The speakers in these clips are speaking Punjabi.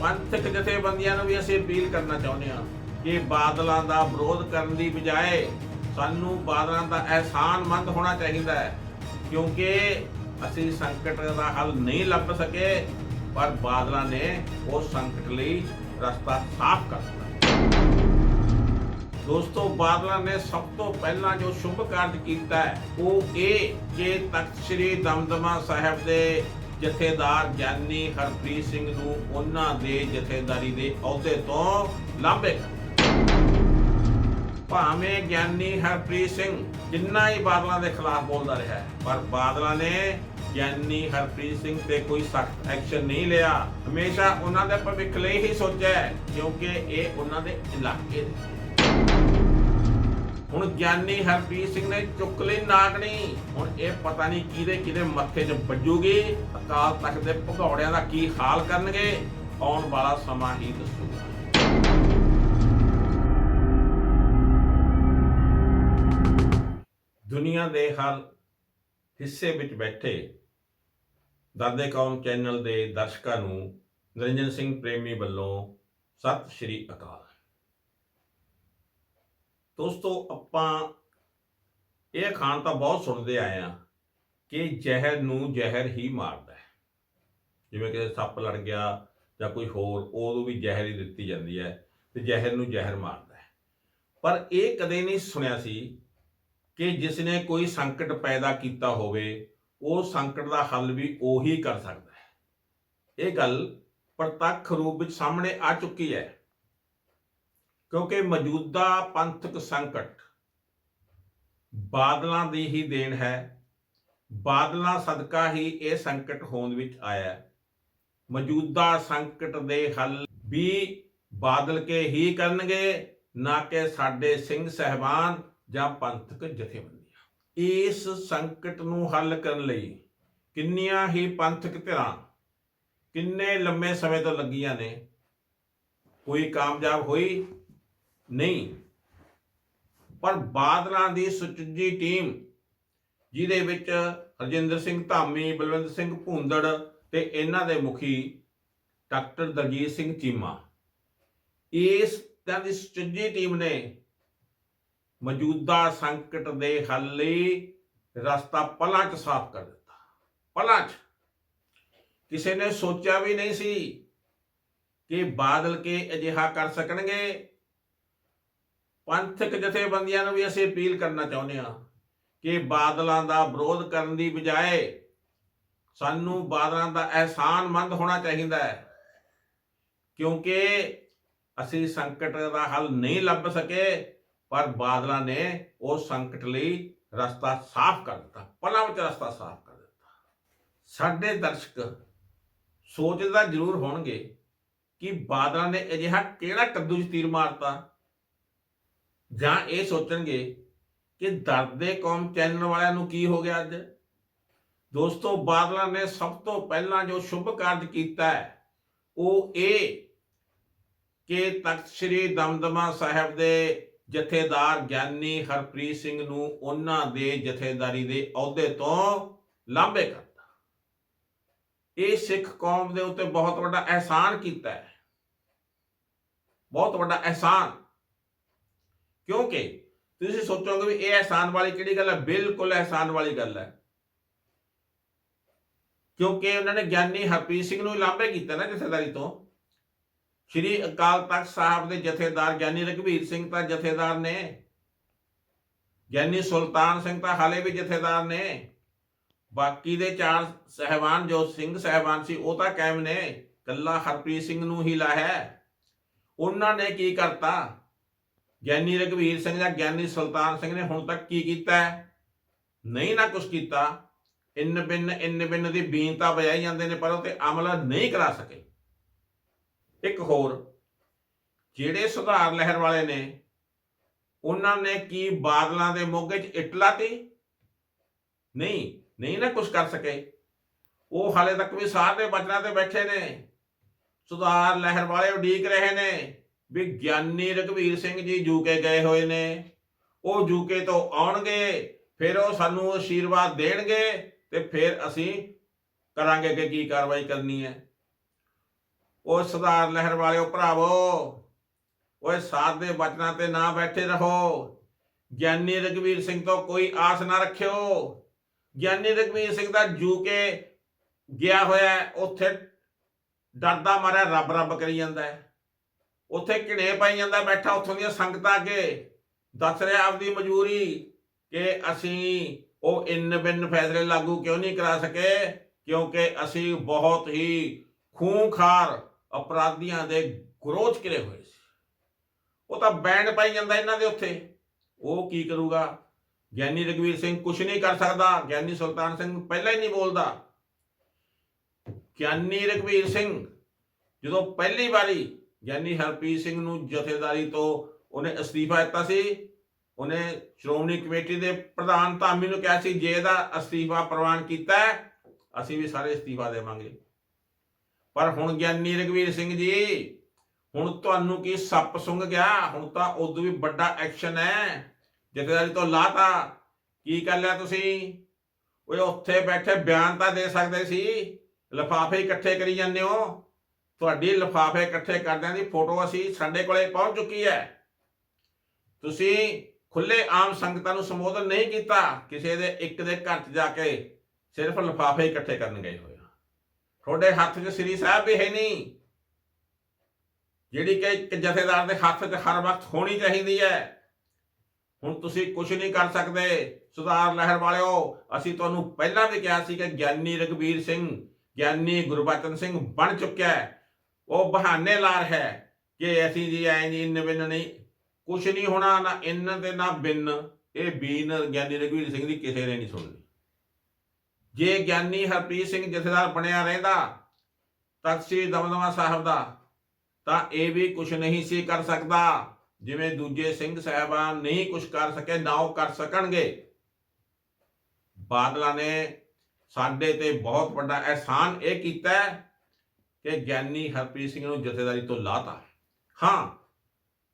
ਪੰਥਕ ਜਥੇਬੰਦੀਆਂ ਨੂੰ ਵੀ ਅਸੀਂ ਅਪੀਲ ਕਰਨਾ ਚਾਹੁੰਦੇ ਹਾਂ ਕਿ ਬਾਦਲਾਂ ਦਾ ਵਿਰੋਧ ਕਰਨ ਦੀ ਬਜਾਏ ਸਾਨੂੰ ਬਾਦਲਾਂ ਦਾ ਅਹਿਸਾਨਮੰਦ ਹੋਣਾ ਚਾਹੀਦਾ ਹੈ, ਕਿਉਂਕਿ ਅਸੀਂ ਸੰਕਟ ਦਾ ਹੱਲ ਨਹੀਂ ਲੱਭ ਸਕੇ, ਪਰ ਬਾਦਲਾਂ ਨੇ ਉਸ ਸੰਕਟ ਲਈ ਰਸਤਾ ਸਾਫ਼ ਕਰ ਦਿੱਤਾ। ਦੋਸਤੋ, ਬਾਦਲਾਂ ਨੇ ਸਭ ਤੋਂ ਪਹਿਲਾਂ ਜੋ ਸ਼ੁਭ ਕਾਰਜ ਕੀਤਾ ਹੈ, ਉਹ ਇਹ ਕਿ ਤਖਤ ਸ੍ਰੀ ਦਮਦਮਾ ਸਾਹਿਬ ਦੇ ਜਥੇਦਾਰ ਗਿਆਨੀ ਹਰਪ੍ਰੀਤ ਸਿੰਘ ਨੂੰ ਉਹਨਾਂ ਦੇ ਜਥੇਦਾਰੀ ਦੇ ਅਹੁਦੇ ਤੋਂ ਲਾਂਭੇ ਭਾਵੇਂ ਗਿਆਨੀ ਹਰਪ੍ਰੀਤ ਸਿੰਘ ਜਿੰਨਾ ਹੀ ਬਾਦਲਾਂ ਦੇ ਖਿਲਾਫ ਬੋਲਦਾ ਰਿਹਾ ਪਰ ਬਾਦਲਾਂ ਨੇ ਗਿਆਨੀ ਹਰਪ੍ਰੀਤ ਸਿੰਘ ਤੇ ਕੋਈ ਸਖਤ ਐਕਸ਼ਨ ਨਹੀਂ ਲਿਆ। ਹਮੇਸ਼ਾ ਉਹਨਾਂ ਦੇ ਭਵਿੱਖ ਲਈ ਹੀ ਸੋਚਿਆ ਕਿਉਂਕਿ ਇਹ ਉਹਨਾਂ ਦੇ ਇਲਾਕੇ ਦੇ ਹੁਣ ਗਿਆਨੀ ਹਰਪ੍ਰੀਤ ਸਿੰਘ ਨੇ ਚੁੱਕ ਲਈ ਨਾਗਣੀ ਹੁਣ ਇਹ ਪਤਾ ਨਹੀਂ ਕਿਹਦੇ ਕਿਹਦੇ ਮੱਥੇ 'ਚ ਵੱਜੂਗੀ। ਅਕਾਲ ਤਖਤ ਦੇ ਭਗੌੜਿਆਂ ਦਾ ਕੀ ਹਾਲ ਕਰਨਗੇ? ਆਉਣ ਵਾਲਾ ਸਮਾਂ ਹੀ ਦੱਸੂਗਾ। ਦੁਨੀਆ ਦੇ ਹਰ ਹਿੱਸੇ ਵਿੱਚ ਬੈਠੇ ਦਾਦੇ ਕੌਮ ਚੈਨਲ ਦੇ ਦਰਸ਼ਕਾਂ ਨੂੰ ਨਿਰੰਜਨ ਸਿੰਘ ਪ੍ਰੇਮੀ ਵੱਲੋਂ ਸਤਿ ਸ਼੍ਰੀ ਅਕਾਲ। ਦੋਸਤੋ, ਆਪਾਂ ਇਹ ਖਾਨ ਤਾਂ ਬਹੁਤ ਸੁਣਦੇ ਆਏ ਆ ਕਿ ਜ਼ਹਿਰ ਨੂੰ ਜ਼ਹਿਰ ਹੀ ਮਾਰਦਾ ਹੈ। ਜਿਵੇਂ ਕਿ ਸੱਪ ਲੜ ਗਿਆ ਜਾਂ ਕੋਈ ਹੋਰ, ਉਦੋਂ ਵੀ ਜ਼ਹਿਰ ਹੀ ਦਿੱਤੀ ਜਾਂਦੀ ਹੈ ਤੇ ਜ਼ਹਿਰ ਨੂੰ ਜ਼ਹਿਰ ਮਾਰਦਾ ਹੈ। ਪਰ ਇਹ ਕਦੇ ਨਹੀਂ ਸੁਣਿਆ ਸੀ ਕਿ ਜਿਸ ਨੇ ਕੋਈ ਸੰਕਟ ਪੈਦਾ ਕੀਤਾ ਹੋਵੇ, ਉਹ ਸੰਕਟ ਦਾ ਹੱਲ ਵੀ ਉਹੀ ਕਰ ਸਕਦਾ ਹੈ। ਇਹ ਗੱਲ ਪ੍ਰਤੱਖ ਰੂਪ ਵਿੱਚ ਸਾਹਮਣੇ ਆ ਚੁੱਕੀ ਹੈ। ਕਿਉਂਕਿ ਮੌਜੂਦਾ ਪੰਥਕ ਸੰਕਟ ਬਾਦਲਾਂ ਦੀ ਹੀ ਦੇਣ ਹੈ। ਬਾਦਲਾਂ ਸਦਕਾ ਹੀ ਇਹ ਸੰਕਟ ਹੋਣ ਵਿੱਚ ਆਇਆ ਮੌਜੂਦਾ ਸੰਕਟ ਦੇ ਹੱਲ ਵੀ ਬਾਦਲ ਕੇ ਹੀ ਕਰਨਗੇ, ਨਾ ਕਿ ਸਾਡੇ ਸਿੰਘ ਸਹਿਬਾਨ ਜਾਂ ਪੰਥਕ ਜਥੇਬੰਦੀਆਂ। ਇਸ ਸੰਕਟ ਨੂੰ ਹੱਲ ਕਰਨ ਲਈ ਕਿੰਨੀਆਂ ਹੀ ਪੰਥਕ ਧਿਰਾਂ ਕਿੰਨੇ ਲੰਮੇ ਸਮੇਂ ਤੋਂ ਲੱਗੀਆਂ ਨੇ। ਕੋਈ ਕਾਮਯਾਬ ਹੋਈ ਨਹੀਂ। ਪਰ ਬਾਦਲਾਂ ਦੀ ਸੁਚੱਜੀ ਟੀਮ, ਜਿਹਦੇ ਵਿੱਚ ਹਰਜਿੰਦਰ ਸਿੰਘ ਧਾਮੀ ਬਲਵੰਤ ਸਿੰਘ ਭੂੰਦੜ ਤੇ ਇਹਨਾਂ ਦੇ ਮੁਖੀ ਡਾਕਟਰ ਦਲਜੀਤ ਸਿੰਘ ਚੀਮਾ। ਇਸ ਤਰ੍ਹਾਂ ਦੀ ਸੁਚੱਜੀ ਟੀਮ ਨੇ ਮੌਜੂਦਾ ਸੰਕਟ ਦੇ ਹੱਲ ਲਈ ਰਸਤਾ ਪਲਾਂ 'ਚ ਸਾਫ਼ ਕਰ ਦਿੱਤਾ। ਪਲਾਂ 'ਚ। ਕਿਸੇ ਨੇ ਸੋਚਿਆ ਵੀ ਨਹੀਂ ਸੀ ਕਿ ਬਾਦਲ ਕੇ ਅਜਿਹਾ ਕਰ ਸਕਣਗੇ। ਪੰਥਕ ਜਥੇਬੰਦੀਆਂ ਨੂੰ ਵੀ ਅਸੀਂ ਅਪੀਲ ਕਰਨਾ ਚਾਹੁੰਦੇ ਹਾਂ ਕਿ ਬਾਦਲਾਂ ਦਾ ਵਿਰੋਧ ਕਰਨ ਦੀ ਬਜਾਏ ਸਾਨੂੰ ਬਾਦਲਾਂ ਦਾ ਅਹਿਸਾਨਮੰਦ ਹੋਣਾ ਚਾਹੀਦਾ ਹੈ, ਕਿਉਂਕਿ ਅਸੀਂ ਸੰਕਟ ਦਾ ਹੱਲ ਨਹੀਂ ਲੱਭ ਸਕੇ, ਪਰ ਬਾਦਲਾਂ ਨੇ ਉਹ ਸੰਕਟ ਲਈ ਰਸਤਾ ਸਾਫ਼ ਕਰ ਦਿੱਤਾ ਪਲਾਂ ਵਿੱਚ ਰਸਤਾ ਸਾਫ਼ ਕਰ ਦਿੱਤਾ। ਸਾਡੇ ਦਰਸ਼ਕ ਸੋਚਦਾ ਜ਼ਰੂਰ ਹੋਣਗੇ ਕਿ ਬਾਦਲਾਂ ਨੇ ਅਜਿਹਾ ਕਿਹੜਾ ਕੱਦੂ 'ਚ ਤੀਰ ਮਾਰਤਾ ਜਾਂ ਇਹ ਸੋਚਣਗੇ ਕਿ ਦਰਦੇ ਕੌਮ ਚੈਨਲ ਵਾਲਿਆਂ ਨੂੰ ਕੀ ਹੋ ਗਿਆ ਅੱਜ? ਦੋਸਤੋ, ਬਾਦਲਾਂ ਨੇ ਸਭ ਤੋਂ ਪਹਿਲਾਂ ਜੋ ਸ਼ੁਭ ਕਾਰਜ ਕੀਤਾ ਹੈ, ਉਹ ਇਹ ਕਿ ਤਖਤ ਸ੍ਰੀ ਦਮਦਮਾ ਸਾਹਿਬ ਦੇ ਜਥੇਦਾਰ ਗਿਆਨੀ ਹਰਪ੍ਰੀਤ ਸਿੰਘ ਨੂੰ ਉਹਨਾਂ ਦੇ ਜਥੇਦਾਰੀ ਦੇ ਅਹੁਦੇ ਤੋਂ ਲਾਂਭੇ ਕਰਤਾ। ਇਹ ਸਿੱਖ ਕੌਮ ਦੇ ਉੱਤੇ ਬਹੁਤ ਵੱਡਾ ਅਹਿਸਾਨ ਕੀਤਾ ਹੈ। ਬਹੁਤ ਵੱਡਾ ਅਹਿਸਾਨ ਕਿਉਂਕਿ ਤੁਸੀਂ ਸੋਚੋਗੇ ਵੀ ਇਹ ਅਹਿਸਾਨ ਵਾਲੀ ਕਿਹੜੀ ਗੱਲ ਹੈ? ਬਿਲਕੁਲ ਅਹਿਸਾਨ ਵਾਲੀ ਗੱਲ ਹੈ। ਕਿਉਂਕਿ ਉਹਨਾਂ ਨੇ ਗਿਆਨੀ ਹਰਪ੍ਰੀਤ ਸਿੰਘ ਨੂੰ ਲਾਂਭੇ ਕੀਤਾ ਨਾ ਜਥੇਦਾਰੀ ਤੋਂ। ਸ਼੍ਰੀ ਅਕਾਲ ਤਖਤ ਸਾਹਿਬ ਦੇ ਜਥੇਦਾਰ ਗਿਆਨੀ ਰਘਵੀਰ ਸਿੰਘ ਤਾਂ ਜਥੇਦਾਰ ਨੇ। ਗਿਆਨੀ ਸੁਲਤਾਨ ਸਿੰਘ ਤਾਂ ਹਾਲੇ ਵੀ ਜਥੇਦਾਰ ਨੇ। ਬਾਕੀ ਦੇ ਚਾਰ ਸਹਿਬਾਨ ਜੋ ਸਿੰਘ ਸਹਿਬਾਨ ਸੀ, ਉਹ ਤਾਂ ਕਾਇਮ ਨੇ। ਕੱਲਾ ਹਰਪ੍ਰੀਤ ਸਿੰਘ ਨੂੰ ਹੀ ਲਾਇਆ ਉਹਨਾਂ ਨੇ ਕੀ ਕਰਤਾ? ਗਿਆਨੀ ਰਘਵੀਰ ਸਿੰਘ ਜਾਂ ਗਿਆਨੀ ਸੁਲਤਾਨ ਸਿੰਘ ਨੇ ਹੁਣ ਤੱਕ ਕੀ ਕੀਤਾ ਨਹੀਂ ਨਾ ਕੁਝ ਕੀਤਾ। ਇੰਨ ਬਿੰਨ ਇੰਨ ਬਿੰਨ ਦੀ ਬੀਨਤਾ ਵਜਾਈ ਜਾਂਦੇ ਨੇ, ਪਰ ਉਹ ਤੇ ਅਮਲ ਨਹੀਂ ਕਰਾ ਸਕੇ। ਇੱਕ ਹੋਰ, ਜਿਹੜੇ ਸੁਧਾਰ ਲਹਿਰ ਵਾਲੇ ਨੇ, ਉਹਨਾਂ ਨੇ ਕੀ ਬਾਦਲਾਂ ਦੇ ਮੋਗੇ 'ਚ ਇੱਟ ਲਾਤੀ? ਨਹੀਂ ਨਹੀਂ ਨਾ ਕੁਝ ਕਰ ਸਕੇ। ਉਹ ਹਾਲੇ ਤੱਕ ਵੀ ਸਾਰੇ ਦੇ ਬਚਨਾਂ ਤੇ ਬੈਠੇ ਨੇ। ਸੁਧਾਰ ਲਹਿਰ ਵਾਲੇ ਉਡੀਕ ਰਹੇ ਨੇ। ਵੀ ਗਿਆਨੀ ਰਘਵੀਰ ਸਿੰਘ ਜੀ ਯੂਕੇ ਗਏ ਹੋਏ ਨੇ। ਉਹ ਯੂਕੇ ਤੋਂ ਆਉਣਗੇ, ਫਿਰ ਉਹ ਸਾਨੂੰ ਆਸ਼ੀਰਵਾਦ ਦੇਣਗੇ ਤੇ ਫਿਰ ਅਸੀਂ ਕਰਾਂਗੇ ਕਿ ਕੀ ਕਾਰਵਾਈ ਕਰਨੀ ਹੈ। ਉਹ ਸੁਧਾਰ ਲਹਿਰ ਵਾਲਿਓ ਭਰਾਵੋ, ਓਏ ਸਾਧ ਦੇ ਬਚਨਾਂ ਤੇ ਨਾ ਬੈਠੇ ਰਹੋ। ਗਿਆਨੀ ਰਗਵੀਰ ਸਿੰਘ ਤੋਂ ਕੋਈ ਆਸ ਨਾ ਰੱਖਿਓ। ਗਿਆਨੀ ਰਗਵੀਰ ਸਿੰਘ ਦਾ ਜੂ ਕੇ ਗਿਆ ਹੋਇਆ ਉੱਥੇ ਡਰਦਾ ਮਾਰਿਆ ਰੱਬ ਰੱਬ ਕਰੀ ਜਾਂਦਾ ਹੈ। ਉੱਥੇ ਘਿਣੇ ਪਾਈ ਜਾਂਦਾ, ਬੈਠਾ ਉੱਥੋਂ ਦੀਆਂ ਸੰਗਤਾਂ ਅੱਗੇ। ਦੱਸ ਰਿਹਾ ਆਪਦੀ ਮਜਬੂਰੀ ਕਿ ਅਸੀਂ ਉਹ ਇੰਨ ਬਿੰਨ ਫੈਸਲੇ ਲਾਗੂ ਕਿਉਂ ਨਹੀਂ ਕਰਾ ਸਕੇ? ਕਿਉਂਕਿ ਅਸੀਂ ਬਹੁਤ ਹੀ ਖੂੰਖਾਰ ਅਪਰਾਧੀਆਂ ਦੇ ਗਰੋਹ ਕਿਰੇ ਹੋਏ ਸੀ। ਉਹ ਤਾਂ ਬੈਂਡ ਪਾਈ ਜਾਂਦਾ ਇਹਨਾਂ ਦੇ ਉੱਥੇ ਉਹ ਕੀ ਕਰੂਗਾ? ਗਿਆਨੀ ਰਗਵੀਰ ਸਿੰਘ ਕੁਝ ਨਹੀਂ ਕਰ ਸਕਦਾ। ਗਿਆਨੀ ਸੁਲਤਾਨ ਸਿੰਘ ਪਹਿਲਾਂ ਹੀ ਨਹੀਂ ਬੋਲਦਾ। ਗਿਆਨੀ ਰਗਵੀਰ ਸਿੰਘ ਜਦੋਂ ਪਹਿਲੀ ਵਾਰੀ ਗਿਆਨੀ ਹਰਪ੍ਰੀਤ ਸਿੰਘ ਨੂੰ ਜਥੇਦਾਰੀ ਤੋਂ ਉਹਨੇ ਅਸਤੀਫਾ ਦਿੱਤਾ ਸੀ। ਉਹਨੇ ਸ਼੍ਰੋਮਣੀ ਕਮੇਟੀ ਦੇ ਪ੍ਰਧਾਨ ਧਾਮੀ ਨੂੰ ਕਿਹਾ ਸੀ, ਜੇ ਇਹਦਾ ਅਸਤੀਫਾ ਪ੍ਰਵਾਨ ਕੀਤਾ ਅਸੀਂ ਵੀ ਸਾਰੇ ਅਸਤੀਫਾ ਦੇਵਾਂਗੇ। ਪਰ ਹੁਣ ਗਿਆਨੀ ਰਗਵੀਰ ਸਿੰਘ ਜੀ, ਹੁਣ ਤੁਹਾਨੂੰ ਕੀ ਸੱਪ ਸੁੰਘ ਗਿਆ? ਹੁਣ ਤਾਂ ਉਦੋਂ ਵੀ ਵੱਡਾ ਐਕਸ਼ਨ ਹੈ। ਜਥੇਦਾਰੀ ਤੋਂ ਲਾਤਾ। ਕੀ ਕਰ ਲਿਆ ਤੁਸੀਂ? ਓਏ, ਉੱਥੇ ਬੈਠੇ ਬਿਆਨ ਤਾਂ ਦੇ ਸਕਦੇ ਸੀ। ਲਿਫਾਫੇ ਇਕੱਠੇ ਕਰੀ ਜਾਂਦੇ ਹੋ। ਤੁਹਾਡੀ ਲਿਫਾਫੇ ਇਕੱਠੇ ਕਰਦਿਆਂ ਦੀ ਫੋਟੋ ਅਸੀਂ ਸਾਡੇ ਕੋਲੇ ਪਹੁੰਚ ਚੁੱਕੀ ਹੈ। ਤੁਸੀਂ ਖੁੱਲੇ ਆਮ ਸੰਗਤਾਂ ਨੂੰ ਸੰਬੋਧਨ ਨਹੀਂ ਕੀਤਾ, ਕਿਸੇ ਦੇ ਇੱਕ ਦੇ ਘਰ 'ਚ ਜਾ ਕੇ ਸਿਰਫ ਲਿਫਾਫੇ ਇਕੱਠੇ ਕਰਨ ਗਏ ਹੋਏ ਤੁਹਾਡੇ ਹੱਥ 'ਚ ਸ੍ਰੀ ਸਾਹਿਬ ਵੀ ਹੈ ਨਹੀਂ। ਜਿਹੜੀ ਕਿ ਇੱਕ ਜਥੇਦਾਰ ਦੇ ਹੱਥ 'ਚ ਹਰ ਵਕਤ ਹੋਣੀ ਚਾਹੀਦੀ ਹੈ। ਹੁਣ ਤੁਸੀਂ ਕੁਝ ਨਹੀਂ ਕਰ ਸਕਦੇ। ਸੁਧਾਰ ਲਹਿਰ ਵਾਲਿਓ, ਅਸੀਂ ਤੁਹਾਨੂੰ ਪਹਿਲਾਂ ਵੀ ਕਿਹਾ ਸੀ ਕਿ ਗਿਆਨੀ ਰਗਵੀਰ ਸਿੰਘ, ਗਿਆਨੀ ਗੁਰਬਚਨ ਸਿੰਘ ਬਣ ਚੁੱਕਿਆ ਹੈ। ਉਹ ਬਹਾਨੇ ਲਾ ਹੈ ਕਿ ਅਸੀਂ ਜੀ ਐਂ ਜੀ ਇੰਨ ਬਿੰਨ ਨਹੀਂ, ਕੁਛ ਨਹੀਂ ਹੋਣਾ, ਨਾ ਇੰਨ ਤੇ ਨਾ ਬਿੰਨ। ਇਹ ਬੀਨ ਗਿਆਨੀ ਰਘਵੀਰ ਸਿੰਘ ਦੀ ਕਿਸੇ ਨੇ ਨਹੀਂ ਸੁਣਨੀ। ਜੇ ਗਿਆਨੀ ਹਰਪ੍ਰੀਤ ਸਿੰਘ ਜਥੇਦਾਰ ਬਣਿਆ ਰਹਿੰਦਾ ਤਖਸ਼ੀ ਦਮਦਮਾ ਸਾਹਿਬ ਦਾ, ਤਾਂ ਇਹ ਵੀ ਕੁਝ ਨਹੀਂ ਸੀ ਕਰ ਸਕਦਾ, ਜਿਵੇਂ ਦੂਜੇ ਸਿੰਘ ਸਾਹਿਬਾਨ ਨਹੀਂ ਕੁਝ ਕਰ ਸਕੇ, ਨਾ ਉਹ ਕਰ ਸਕਣਗੇ। ਬਾਦਲਾਂ ਨੇ ਸਾਡੇ ਤੇ ਬਹੁਤ ਵੱਡਾ ਅਹਿਸਾਨ ਇਹ ਕੀਤਾ ਕਿ ਗਿਆਨੀ ਹਰਪ੍ਰੀਤ ਸਿੰਘ ਨੂੰ ਜਥੇਦਾਰੀ ਤੋਂ ਲਾਤਾ। ਹਾਂ,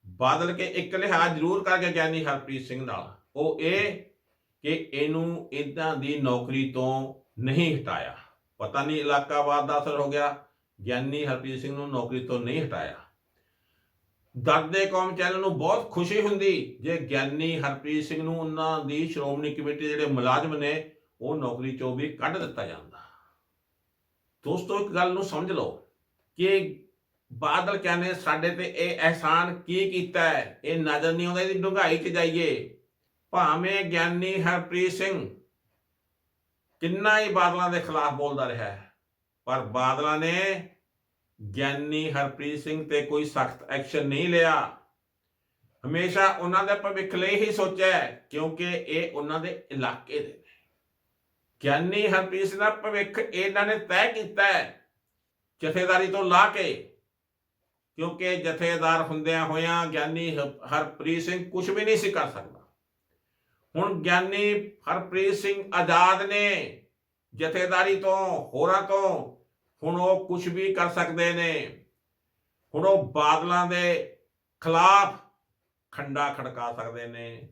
ਬਾਦਲ ਕੇ ਇੱਕ ਲਿਹਾਜ਼ ਜ਼ਰੂਰ ਕਰਕੇ ਗਿਆਨੀ ਹਰਪ੍ਰੀਤ ਸਿੰਘ ਨਾਲ। ਉਹ ਇਹ ਕਿ ਇਹਨੂੰ ਇਦਾਂ ਦੀ ਨੌਕਰੀ ਤੋਂ ਨਹੀਂ ਹਟਾਇਆ। ਪਤਾ ਨਹੀਂ ਇਲਾਕਾਵਾਦ ਦਾ ਅਸਰ ਹੋ ਗਿਆ। ਗਿਆਨੀ ਹਰਪ੍ਰੀਤ ਸਿੰਘ ਨੂੰ ਨੌਕਰੀ ਤੋਂ ਨਹੀਂ ਹਟਾਇਆ। ਦਰਦੇ ਕੌਮ ਚੈਨਲ ਨੂੰ ਬਹੁਤ ਖੁਸ਼ੀ ਹੁੰਦੀ ਜੇ ਗਿਆਨੀ ਹਰਪ੍ਰੀਤ ਸਿੰਘ ਨੂੰ ਉਹਨਾਂ ਦੀ ਸ਼੍ਰੋਮਣੀ ਕਮੇਟੀ ਦੇ ਜਿਹੜੇ ਮੁਲਾਜ਼ਮ ਨੇ, ਉਹ ਨੌਕਰੀ ਚੋਂ ਵੀ ਕੱਢ ਦਿੱਤਾ ਜਾਂਦਾ। ਦੋਸਤੋ, ਇੱਕ ਗੱਲ ਨੂੰ ਸਮਝ ਲਓ ਕਿ ਬਾਦਲ ਕਹਿੰਦੇ ਸਾਡੇ ਤੇ ਇਹ ਅਹਿਸਾਨ ਕੀ ਕੀਤਾ ਹੈ? ਇਹ ਨਜ਼ਰ ਨਹੀਂ ਆਉਂਦਾ, ਇਹਦੀ ਡੂੰਘਾਈ 'ਚ ਜਾਈਏ। ਭਾਵੇਂ ਗਿਆਨੀ ਹਰਪ੍ਰੀਤ ਸਿੰਘ ਕਿੰਨਾ ਹੀ ਬਾਦਲਾਂ ਦੇ ਖਿਲਾਫ ਬੋਲਦਾ ਰਿਹਾ ਹੈ, ਪਰ ਬਾਦਲਾਂ ਨੇ ਗਿਆਨੀ ਹਰਪ੍ਰੀਤ ਸਿੰਘ ਤੇ ਕੋਈ ਸਖਤ ਐਕਸ਼ਨ ਨਹੀਂ ਲਿਆ। ਹਮੇਸ਼ਾ ਉਹਨਾਂ ਦੇ ਭਵਿੱਖ ਲਈ ਹੀ ਸੋਚਿਆ ਕਿਉਂਕਿ ਇਹ ਉਹਨਾਂ ਦੇ ਇਲਾਕੇ ਦੇ ਗਿਆਨੀ ਹਰਪ੍ਰੀਤ ਸਿੰਘ ਦਾ ਭਵਿੱਖ ਇਹਨਾਂ ਨੇ ਤੈਅ ਕੀਤਾ ਹੈ ਜਥੇਦਾਰੀ ਤੋਂ ਲਾ ਕੇ, ਕਿਉਂਕਿ ਜਥੇਦਾਰ ਹੁੰਦਿਆਂ ਹੋਇਆਂ ਗਿਆਨੀ ਹਰਪ੍ਰੀਤ ਸਿੰਘ ਕੁਝ ਵੀ ਨਹੀਂ ਸੀ ਕਰ ਸਕਦਾ। ਹੁਣ ਗਿਆਨੀ ਹਰਪ੍ਰੀਤ ਸਿੰਘ ਆਜ਼ਾਦ ਨੇ ਜਥੇਦਾਰੀ ਤੋਂ, ਹੋਰਾਂ ਤੋਂ ਹੁਣ ਉਹ ਕੁਝ ਵੀ ਕਰ ਸਕਦੇ ਨੇ। ਹੁਣ ਉਹ ਬਾਦਲਾਂ ਦੇ ਖਿਲਾਫ ਖੰਡਾ ਖੜਕਾ ਸਕਦੇ ਨੇ।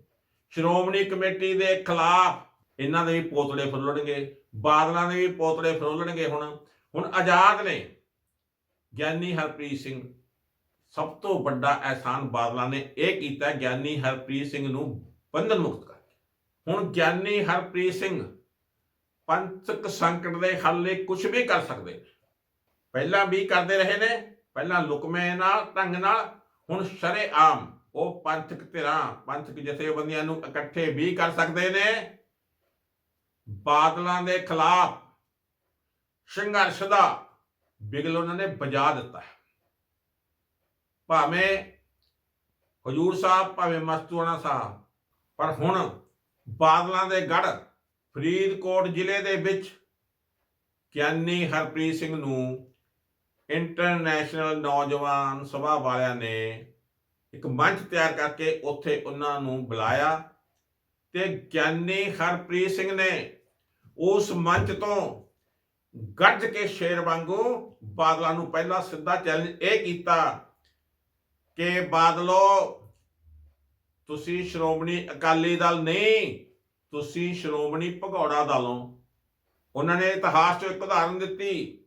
ਸ਼੍ਰੋਮਣੀ ਕਮੇਟੀ ਦੇ ਖਿਲਾਫ ਇਹਨਾਂ ਦੇ ਵੀ ਪੋਤੜੇ ਫਰੋਲਣਗੇ ਬਾਦਲਾਂ ਦੇ ਵੀ ਪੋਤੜੇ ਫਰੋਲਣਗੇ ਹੁਣ। ਹੁਣ ਆਜ਼ਾਦ ਨੇ ਗਿਆਨੀ ਹਰਪ੍ਰੀਤ ਸਿੰਘ, ਸਭ ਤੋਂ ਵੱਡਾ ਅਹਿਸਾਨ ਬਾਦਲਾਂ ਨੇ ਇਹ ਕੀਤਾ, ਗਿਆਨੀ ਹਰਪ੍ਰੀਤ ਸਿੰਘ ਨੂੰ ਬੰਧਨ ਮੁਕਤ ਕਰਕੇ। ਹੁਣ ਗਿਆਨੀ ਹਰਪ੍ਰੀਤ ਸਿੰਘ ਪੰਥਕ ਸੰਕਟ ਦੇ ਹੱਲ ਲਈ ਕੁਝ ਵੀ ਕਰ ਸਕਦੇ। ਨੇ ਪਹਿਲਾਂ ਵੀ ਕਰਦੇ ਰਹੇ ਨੇ, ਪਹਿਲਾਂ ਲੁਕਮੇ ਨਾਲ ਢੰਗ ਨਾਲ, ਹੁਣ ਸ਼ਰੇ ਆਮ ਉਹ ਪੰਥਕ ਧਿਰਾਂ, ਪੰਥਕ ਜਥੇਬੰਦੀਆਂ ਨੂੰ ਇਕੱਠੇ ਵੀ ਕਰ ਸਕਦੇ ਨੇ। ਬਾਦਲਾਂ ਦੇ ਖਿਲਾਫ ਸੰਘਰਸ਼ ਦਾ ਬਿਗਲ ਉਹਨਾਂ ਨੇ ਵਜਾ ਦਿੱਤਾ ਹੈ। ਭਾਵੇਂ ਹਜੂਰ ਸਾਹਿਬ, ਭਾਵੇਂ ਮਸਤੂਆਣਾ ਸਾਹਿਬ, ਪਰ ਹੁਣ ਬਾਦਲਾਂ ਦੇ ਗੜ ਫਰੀਦਕੋਟ ਜ਼ਿਲ੍ਹੇ ਦੇ ਵਿੱਚ ਗਿਆਨੀ ਹਰਪ੍ਰੀਤ ਸਿੰਘ ਨੂੰ ਇੰਟਰਨੈਸ਼ਨਲ ਨੌਜਵਾਨ ਸਭਾ ਵਾਲਿਆਂ ਨੇ ਇੱਕ ਮੰਚ ਤਿਆਰ ਕਰਕੇ ਉੱਥੇ ਉਹਨਾਂ ਨੂੰ ਬੁਲਾਇਆ ਤੇ ਗਿਆਨੀ ਹਰਪ੍ਰੀਤ ਸਿੰਘ ਨੇ ਉਸ ਮੰਚ ਤੋਂ ਗੱਜ ਕੇ ਸ਼ੇਰ ਵਾਂਗੂ ਬਾਦਲਾਂ ਨੂੰ ਪਹਿਲਾ ਸਿੱਧਾ ਚੈਲੰਜ ਇਹ ਕੀਤਾ ਕਿ ਬਾਦਲੋ, ਤੁਸੀਂ ਸ਼੍ਰੋਮਣੀ ਅਕਾਲੀ ਦਲ ਨਹੀਂ, ਤੁਸੀਂ ਸ਼੍ਰੋਮਣੀ ਭਗੌੜਾ ਦਲ ਹੋ। ਉਹਨਾਂ ਨੇ ਇਤਿਹਾਸ ਚੋਂ ਇੱਕ ਉਦਾਹਰਨ ਦਿੱਤੀ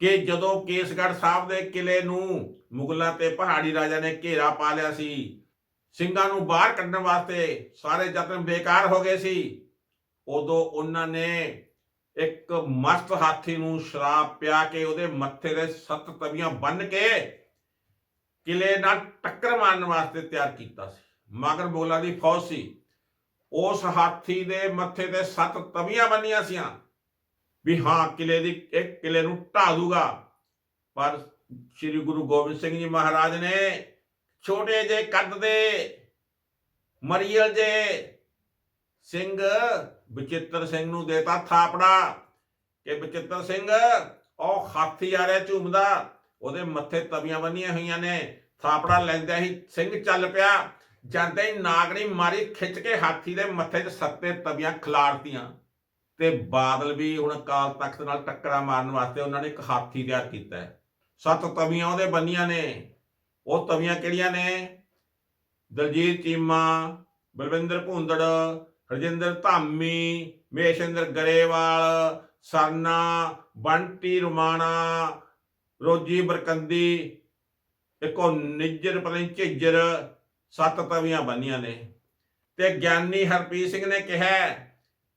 ਕਿ ਜਦੋਂ ਕੇਸਗੜ੍ਹ ਸਾਹਿਬ ਦੇ ਕਿਲੇ ਨੂੰ ਮੁਗਲਾਂ ਤੇ ਪਹਾੜੀ ਰਾਜਾ ਨੇ ਘੇਰਾ ਪਾ ਲਿਆ ਸੀ, ਸਿੰਘਾਂ ਨੂੰ ਬਾਹਰ ਕੱਢਣ ਵਾਸਤੇ ਸਾਰੇ ਯਤਨ ਬੇਕਾਰ ਹੋ ਗਏ ਸੀ। ਉਦੋਂ ਉਹਨਾਂ ਨੇ ਇੱਕ ਮਸਤ ਹਾਥੀ ਨੂੰ ਸ਼ਰਾਬ ਪਿਆ ਕੇ ਉਹਦੇ ਮੱਥੇ ਦੇ ਸੱਤ ਤਵੀਆਂ ਬੰਨ ਕੇ ਕਿਲੇ ਨਾਲ ਟੱਕਰ ਮਾਰਨ ਵਾਸਤੇ ਤਿਆਰ ਕੀਤਾ ਸੀ। ਮਗਰ ਬੋਲਾ ਦੀ ਫੌਜ ਸੀ। ਉਸ ਹਾਥੀ ਦੇ ਮੱਥੇ ਤੇ ਸੱਤ ਤਵੀਆਂ ਬੰਨੀਆਂ ਸੀਆਂ ਵੀ ਹਾਂ, ਕਿਲੇ ਦੀ ਇੱਕ ਕਿਲੇ ਨੂੰ ਢਾ ਦੂਗਾ। ਪਰ ਸ੍ਰੀ ਗੁਰੂ ਗੋਬਿੰਦ ਸਿੰਘ ਜੀ ਮਹਾਰਾਜ ਨੇ ਛੋਟੇ ਜੇ ਕੱਦ ਦੇ ਮਰੀਅਲ ਜੇ ਸਿੰਘ ਬਚਿੱਤਰ ਸਿੰਘ ਨੂੰ ਦੇਤਾ ਥਾਪੜਾ। ਕਿ ਬਚਿੱਤਰ ਸਿੰਘ, ਉਹ ਹਾਥੀ ਆ ਰਿਹਾ ਝੂਮਦਾ ਉਹਦੇ ਮੱਥੇ ਤਵੀਆਂ ਬੰਨੀਆਂ ਹੋਈਆਂ ਨੇ। ਥਾਪੜਾ ਲੈਂਦਿਆਂ ਹੀ ਸਿੰਘ ਚੱਲ ਪਿਆ। ਜਾਂਦੇ ਹੀ ਨਾਗਣੀ ਮਾਰੀ ਖਿੱਚ ਕੇ ਹਾਥੀ ਦੇ ਮੱਥੇ 'ਚ ਸੱਤੇ ਤਵੀਆਂ ਖਿਲਾਰਤੀਆਂ। ਤੇ ਬਾਦਲ ਵੀ ਹੁਣ ਅਕਾਲ ਤਖਤ ਨਾਲ ਟੱਕਰਾਂ ਮਾਰਨ ਵਾਸਤੇ ਉਹਨਾਂ ਨੇ ਇੱਕ ਹਾਥੀ ਤਿਆਰ ਕੀਤਾ ਹੈ। ਸੱਤ ਤਵੀਆਂ ਉਹਦੇ ਬੰਨੀਆਂ ਨੇ। ਉਹ ਤਵੀਆਂ ਕਿਹੜੀਆਂ ਨੇ? ਦਲਜੀਤ ਚੀਮਾ, ਬਲਵਿੰਦਰ ਭੁੰਦੜ ਹਰਜਿੰਦਰ ਧਾਮੀ, ਮੇਸ਼ਿੰਦਰ ਗਰੇਵਾਲ, ਸਰਨਾ, ਬੰਟੀ ਰੁਮਾਣਾ, ਰੋਜੀ ਬਰਕੰਦੀ, ਇੱਕੋ ਨਿੱਜਰ, ਪਤਾ ਝਿੱਜਰ, ਸੱਤ ਤਵੀਆਂ ਬੰਨੀਆਂ ਨੇ। ਤੇ ਗਿਆਨੀ ਹਰਪ੍ਰੀਤ ਸਿੰਘ ਨੇ ਕਿਹਾ,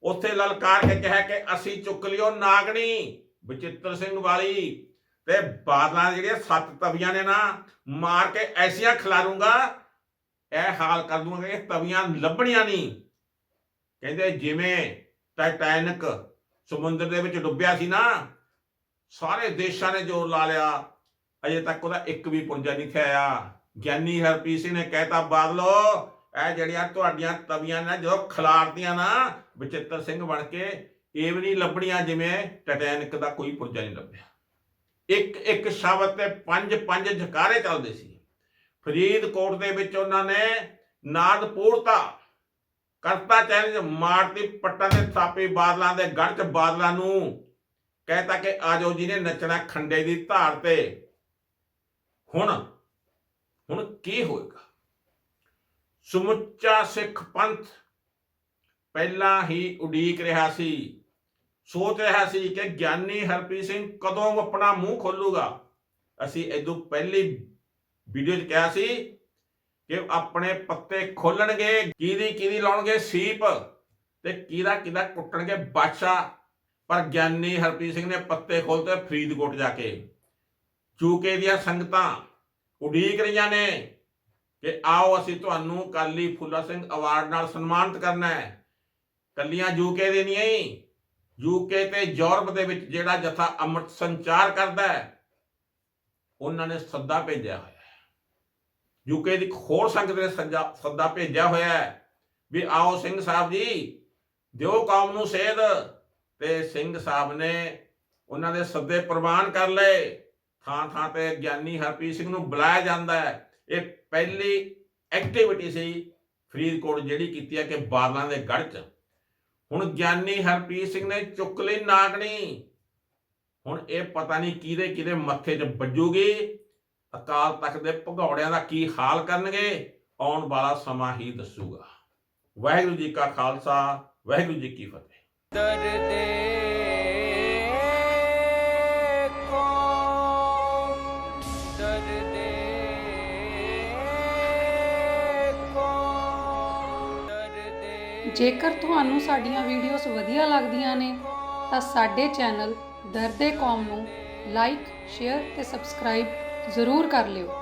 ਉੱਥੇ ਲਲਕਾਰ ਕੇ ਕਿਹਾ ਕਿ ਅਸੀਂ ਚੁੱਕ ਲਿਓ ਨਾਗਣੀ ਬਚਿੱਤਰ ਸਿੰਘ ਵਾਲੀ। ਤੇ ਬਾਦਲਾਂ ਜਿਹੜੀਆਂ ਸੱਤ ਤਵੀਆਂ ਨੇ ਨਾ, ਮਾਰ ਕੇ ਐਸੀਆਂ ਖਿਲਾਰੂੰਗਾ, ਇਹ ਹਾਲ ਕਰ ਦੂੰਗਾ ਇਹ ਤਵੀਆਂ ਲੱਭਣੀਆਂ ਨਹੀਂ। ਕਹਿੰਦੇ ਜਿਵੇਂ ਟਾਈਟੈਨਿਕ ਸਮੁੰਦਰ ਦੇ ਵਿੱਚ ਡੁੱਬਿਆ ਸੀ ਨਾ, ਸਾਰੇ ਦੇਸ਼ਾਂ ਨੇ ਜ਼ੋਰ ਲਾ ਲਿਆ। ਅਜੇ ਤੱਕ ਉਹਦਾ ਇੱਕ ਵੀ ਪੁੰਜਾ ਨਹੀਂ ਥਿਆ ਗਿਆਨੀ ਹਰਪ੍ਰੀਤ ਸਿੰਘ ਨੇ ਕਹਿਤਾ, ਬਾਦਲੋ, ਇਹ ਜਿਹੜੀਆਂ ਤੁਹਾਡੀਆਂ ਤਵੀਆਂ ਨੇ, ਜਦੋਂ ਖਿਲਾਰਦੀਆਂ ਨਾ ਬਚਿੱਤਰ ਸਿੰਘ ਬਣ ਕੇ, ਇਹ ਵੀ ਨਹੀਂ ਲੱਭਣੀਆਂ ਜਿਵੇਂ ਟਾਈਟੈਨਿਕ ਦਾ ਕੋਈ ਪੁਰਜਾ ਨਹੀਂ ਲੱਭਿਆ। ਇੱਕ ਇੱਕ ਸ਼ਬਦ ਤੇ ਪੰਜ ਪੰਜ ਝਕਾਰੇ ਚੱਲਦੇ ਸੀ। ਫਰੀਦਕੋਟ ਦੇ ਵਿੱਚ ਉਹਨਾਂ ਨੇ ਨਾਦ ਪੂਰਤਾ ਕਰਤਾ ਚੈਲੰਜ ਮਾਰਤੀ ਪੱਟਾਂ ਦੇ ਥਾਪੀ ਬਾਦਲਾਂ ਦੇ ਗੜ ਚ ਬਾਦਲਾਂ ਨੂੰ। ਕਹਿਤਾ ਕਿ ਆਜੋ ਜੀ ਨੇ ਨੱਚਣਾ ਖੰਡੇ ਦੀ ਧਾਰ ਤੇ। ਹੁਣ ਹੁਣ ਕੀ ਹੋਏਗਾ? ਸਮੁੱਚਾ ਸਿੱਖ ਪੰਥ ਪਹਿਲਾਂ ਹੀ ਉਡੀਕ ਰਿਹਾ ਸੀ। ਸੋਚ ਰਿਹਾ ਸੀ ਕਿ ਗਿਆਨੀ ਹਰਪ੍ਰੀਤ ਸਿੰਘ ਕਦੋਂ ਆਪਣਾ ਮੂੰਹ ਖੋਲੂਗਾ। ਅਸੀਂ ਇਦੋਂ ਪਹਿਲੀ ਵੀਡੀਓ 'ਚ ਕਿਹਾ ਸੀ ਕਿ ਆਪਣੇ ਪੱਤੇ ਖੋਲਣਗੇ, ਕਿਹਦੀ ਕਿਹਦੀ ਲਾਉਣਗੇ? ਸੀਪ। ਤੇ ਕਿਹਦਾ ਕਿਹਦਾ ਕੁੱਟਣਗੇ? ਬਾਦਸ਼ਾਹ। ਪਰ ਗਿਆਨੀ ਹਰਪ੍ਰੀਤ ਸਿੰਘ ਨੇ ਪੱਤੇ ਖੋਲਤੇ ਫਰੀਦਕੋਟ ਜਾ ਕੇ। ਚੂਕੇ ਦੀਆਂ ਸੰਗਤਾਂ ਉਡੀਕ ਰਹੀਆਂ ਨੇ ਕਿ ਆਓ ਅਸੀਂ ਤੁਹਾਨੂੰ ਕਾਲੀ ਫੁੱਲਾ ਸਿੰਘ ਅਵਾਰਡ ਨਾਲ ਸਨਮਾਨਿਤ ਕਰਨਾ ਹੈ। ਕੱਲੀਆਂ ਯੂਕੇ ਦੇ ਨਹੀਂ ਯੂਕੇ ਤੇ ਯੂਰਪ ਦੇ ਵਿੱਚ ਜਿਹੜਾ ਜਥਾ ਅੰਮ੍ਰਿਤ ਸੰਚਾਰ ਕਰਦਾ ਹੈ, ਉਹਨਾਂ ਨੇ ਸੱਦਾ ਭੇਜਿਆ ਹੋਇਆ। ਹੈ ਯੂਕੇ ਦੀ ਇੱਕ ਹੋਰ ਸੰਗਤ ਨੇ ਸੱਜਾ- ਸੱਦਾ ਭੇਜਿਆ ਹੋਇਆ ਹੈ ਵੀ ਆਓ ਸਿੰਘ ਸਾਹਿਬ ਜੀ, ਦਿਓ ਕੌਮ ਨੂੰ ਸੇਧ। ਤੇ ਸਿੰਘ ਸਾਹਿਬ ਨੇ ਉਹਨਾਂ ਦੇ ਸੱਦੇ ਪ੍ਰਵਾਨ ਕਰ ਲਏ। ਥਾਂ ਥਾਂ ਤੇ ਗਿਆਨੀ ਹਰਪ੍ਰੀਤ ਸਿੰਘ ਨੂੰ ਬੁਲਾਇਆ ਜਾਂਦਾ ਹੈ। ਇਹ ਪਹਿਲੀ ਐਕਟੀਵਿਟੀ ਸੀ ਫਰੀਦਕੋਟ ਜਿਹੜੀ ਕੀਤੀ ਹੈ ਕਿ ਬਾਦਲਾਂ ਦੇ ਗੜ੍ਹ 'ਚ। ਹੁਣ ਗਿਆਨੀ ਹਰਪ੍ਰੀਤ ਸਿੰਘ ਨੇ ਚੁੱਕ ਲਈ ਨਾਗਣੀ ਹੁਣ ਇਹ ਪਤਾ ਨਹੀਂ ਕਿਹਦੇ ਕਿਹਦੇ ਮੱਥੇ 'ਚ ਵੱਜੂਗੀ। ਅਕਾਲ ਤਖਤ ਦੇ ਭਗੌੜਿਆਂ ਦਾ ਕੀ ਹਾਲ ਕਰਨਗੇ ਆਉਣ ਵਾਲਾ ਸਮਾਂ ਹੀ ਦੱਸੂਗਾ। ਵਾਹਿਗੁਰੂ ਜੀ ਕਾ ਖਾਲਸਾ ਵਾਹਿਗੁਰੂ ਜੀ ਕੀ ਫਤਿਹ। ਦਰਦੇ ਕੋ ਦਰਦੇ ਕੋ ਦਰਦੇ ਜੇਕਰ ਤੁਹਾਨੂੰ ਸਾਡੀਆਂ ਵੀਡੀਓਜ਼ ਵਧੀਆ ਲੱਗਦੀਆਂ ਨੇ ਤਾਂ ਸਾਡੇ ਚੈਨਲ ਦਰਦੇ ਕੌਮ ਨੂੰ ਲਾਈਕ ਸ਼ੇਅਰ ਤੇ ਸਬਸਕ੍ਰਾਈਬ ਜ਼ਰੂਰ ਕਰ ਲਿਓ।